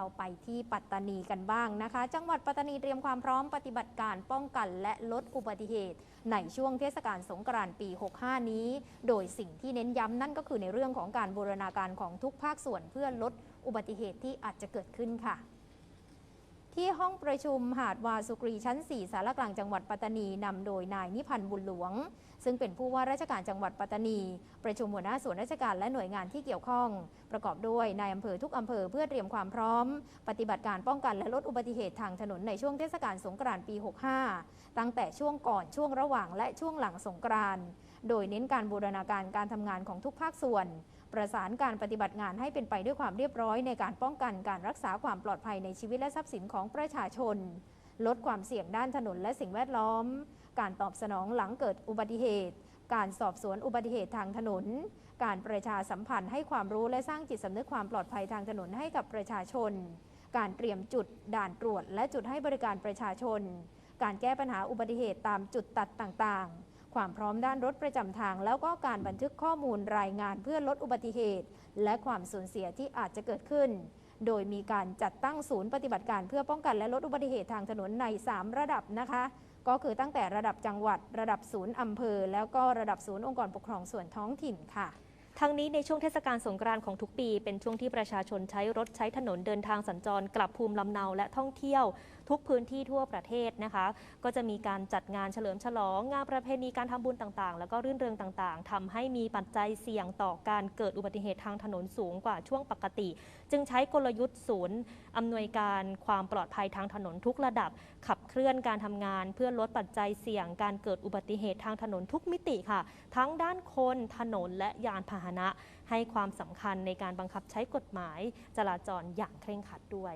เราไปที่ปัตตานีกันบ้างนะคะ จังหวัดปัตตานีเตรียมความพร้อมปฏิบัติการป้องกันและลดอุบัติเหตุ ในช่วงเทศกาลสงกรานต์ปี 65 นี้ โดยสิ่งที่เน้นย้ำนั่นก็คือในเรื่องของการบูรณาการของทุกภาคส่วนเพื่อลดอุบัติเหตุที่อาจจะเกิดขึ้นค่ะ ที่ห้องประชุมหาดวาสุกรีชั้น 4 สารกลางจังหวัดปัตตานีนำโดยนายนิพันธ์บุญหลวง ซึ่งเป็นผู้ว่าราชการจังหวัดปัตตานี ประชุมหัวหน้าส่วนราชการและหน่วยงานที่เกี่ยวข้อง ประกอบด้วยนายอำเภอทุกอำเภอเพื่อเตรียมความพร้อม ปฏิบัติการป้องกันและลดอุบัติเหตุทางถนนในช่วงเทศกาลสงกรานต์ปี 65 ตั้งแต่ช่วงก่อนช่วงระหว่างและช่วงหลังสงกรานต์ โดยเน้นการบูรณาการการทำงานของทุกภาคส่วน ประสานการปฏิบัติงานให้เป็นไปด้วยความเรียบร้อยในการป้องกันการรักษาความปลอดภัยในชีวิตและทรัพย์สินของประชาชน ลดความเสี่ยงด้านถนนและสิ่งแวดล้อม การตอบสนองหลังเกิดอุบัติเหตุ การสอบสวนอุบัติเหตุทางถนน การประชาสัมพันธ์ให้ความรู้และสร้างจิตสำนึกความปลอดภัยทางถนนให้กับประชาชน การเตรียมจุดด่านตรวจ และจุดให้บริการประชาชน การแก้ปัญหาอุบัติเหตุตามจุดตัดต่างๆ ความพร้อมด้านรถประจำทาง แล้วก็การบันทึกข้อมูลรายงานเพื่อลดอุบัติเหตุ และความสูญเสียที่อาจจะเกิดขึ้น โดยมีการจัดตั้งศูนย์ปฏิบัติการเพื่อป้องกันและลดอุบัติเหตุทางถนนใน 3 ระดับนะคะ ก็คือตั้งแต่ระดับจังหวัด ระดับศูนย์อำเภอ แล้วก็ระดับศูนย์องค์กรปกครองส่วนท้องถิ่นค่ะ ทั้งนี้ในช่วงเทศกาลสงกรานต์ของทุกปี เป็นช่วงที่ประชาชนใช้รถใช้ถนนเดินทางสัญจรกลับภูมิลำเนาและท่องเที่ยว ทุกพื้นที่ทั่วประเทศนะคะ ก็จะมีการจัดงานเฉลิมฉลอง งานประเพณีการทำบุญต่างๆ แล้วก็รื่นเริงต่างๆทำให้มีปัจจัยเสี่ยงต่อการเกิดอุบัติเหตุทางถนนสูงกว่าช่วงปกติ จึงใช้กลยุทธ์ศูนย์อำนวยการความปลอดภัยทางถนนทุกระดับ ขับเคลื่อนการทำงาน เพื่อลดปัจจัยเสี่ยง การเกิดอุบัติเหตุทางถนนทุกมิติค่ะ ทั้งด้านคนถนนและยานพาหนะ ให้ความสำคัญในการบังคับใช้กฎหมายจราจรอย่างเคร่งครัดด้วย